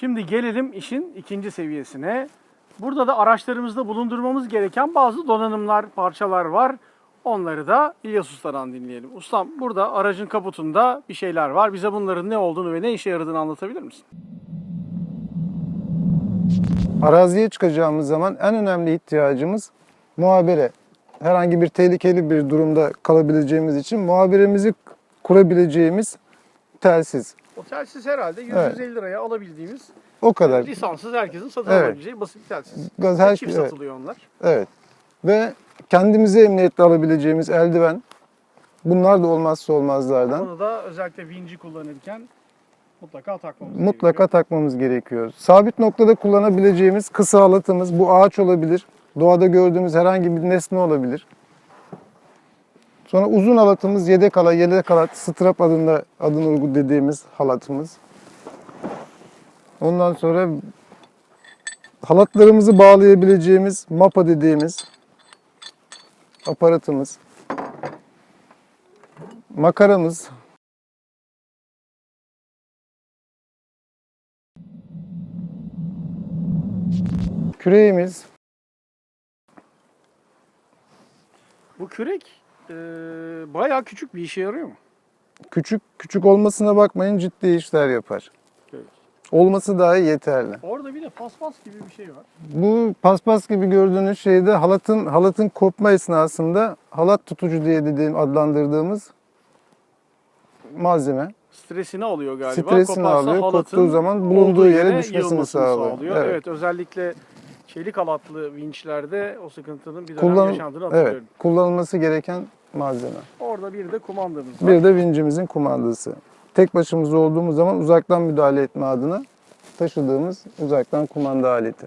Şimdi gelelim işin ikinci seviyesine. Burada da araçlarımızda bulundurmamız gereken bazı donanımlar, parçalar var. Onları da İlyas Usta'dan dinleyelim. Ustam burada aracın kaputunda bir şeyler var. Bize bunların ne olduğunu ve ne işe yaradığını anlatabilir misin? Araziye çıkacağımız zaman en önemli ihtiyacımız muhabere. Herhangi bir tehlikeli bir durumda kalabileceğimiz için muhaberemizi kurabileceğimiz telsiz. O telsiz herhalde 150 liraya alabildiğimiz, O kadar. lisanssız herkesin satın Evet. alabileceği basit bir telsiz. Gaz her Çift şey. Evet. satılıyor onlar. evet. Ve kendimize emniyetle alabileceğimiz eldiven. Bunlar da olmazsa olmazlardan. Bunu da özellikle vinci kullanırken mutlaka takmamız Mutlaka gerekiyor. takmamız gerekiyor. Sabit noktada kullanabileceğimiz kısa halatımız bu ağaç olabilir. Doğada gördüğümüz herhangi bir nesne olabilir. Sonra uzun halatımız yedek halat, yedek halat, strap adında adını uygun dediğimiz halatımız. Ondan sonra halatlarımızı bağlayabileceğimiz mapa dediğimiz aparatımız. Makaramız, küreğimiz, Bu kürek e, bayağı küçük bir işe yarıyor mu? Küçük küçük olmasına bakmayın ciddi işler yapar. Evet. Olması dahi yeterli. Orada bir de paspas gibi bir şey var. Bu paspas gibi gördüğünüz şeyde halatın halatın kopma esnasında halat tutucu diye dediğim adlandırdığımız malzeme. Stresini alıyor galiba. Stresini Koparsa alıyor, koptuğu zaman bulunduğu yere yere düşmesini yığılmasını sağlıyor. Evet. Evet. özellikle çelik halatlı vinçlerde o sıkıntının bir dönem Kullan yaşandığını hatırlıyorum. evet, kullanılması gereken malzeme. Orada bir de kumandamız var. Bir de vincimizin kumandası. Tek başımıza olduğumuz zaman uzaktan müdahale etme adına taşıdığımız uzaktan kumanda aleti.